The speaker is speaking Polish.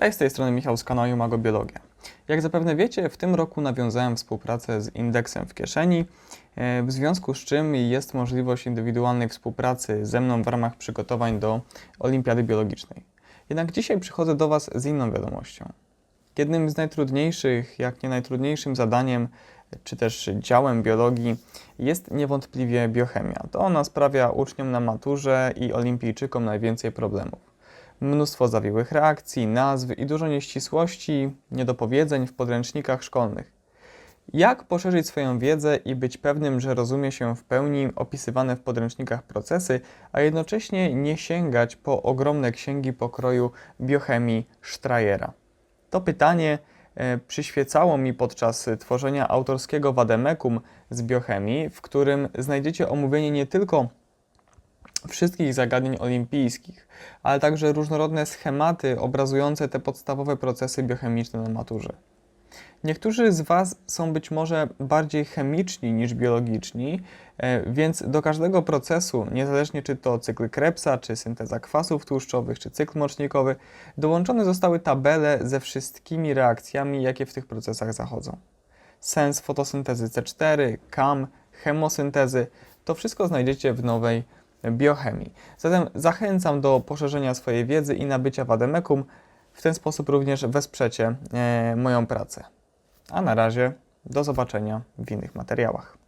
Cześć, z tej strony Michał z kanału Magobiologia. Jak zapewne wiecie, w tym roku nawiązałem współpracę z Indeksem w kieszeni, e, w związku z czym jest możliwość indywidualnej współpracy ze mną w ramach przygotowań do Olimpiady Biologicznej. Jednak dzisiaj przychodzę do Was z inną wiadomością. Jednym z najtrudniejszych, jak nie najtrudniejszym zadaniem, czy też działem biologii jest niewątpliwie biochemia. To ona sprawia uczniom na maturze i olimpijczykom najwięcej problemów mnóstwo zawiłych reakcji, nazw i dużo nieścisłości, niedopowiedzeń w podręcznikach szkolnych. Jak poszerzyć swoją wiedzę i być pewnym, że rozumie się w pełni opisywane w podręcznikach procesy, a jednocześnie nie sięgać po ogromne księgi pokroju biochemii Strayera? To pytanie e, przyświecało mi podczas tworzenia autorskiego wademekum z biochemii, w którym znajdziecie omówienie nie tylko wszystkich zagadnień olimpijskich, ale także różnorodne schematy obrazujące te podstawowe procesy biochemiczne na maturze. Niektórzy z Was są być może bardziej chemiczni niż biologiczni, e, więc do każdego procesu, niezależnie czy to cykl Krebsa, czy synteza kwasów tłuszczowych, czy cykl mocznikowy, dołączone zostały tabele ze wszystkimi reakcjami, jakie w tych procesach zachodzą. Sens fotosyntezy C4, KAM, chemosyntezy to wszystko znajdziecie w nowej biochemii. Zatem zachęcam do poszerzenia swojej wiedzy i nabycia Wademekum. W ten sposób również wesprzecie e, moją pracę. A na razie do zobaczenia w innych materiałach.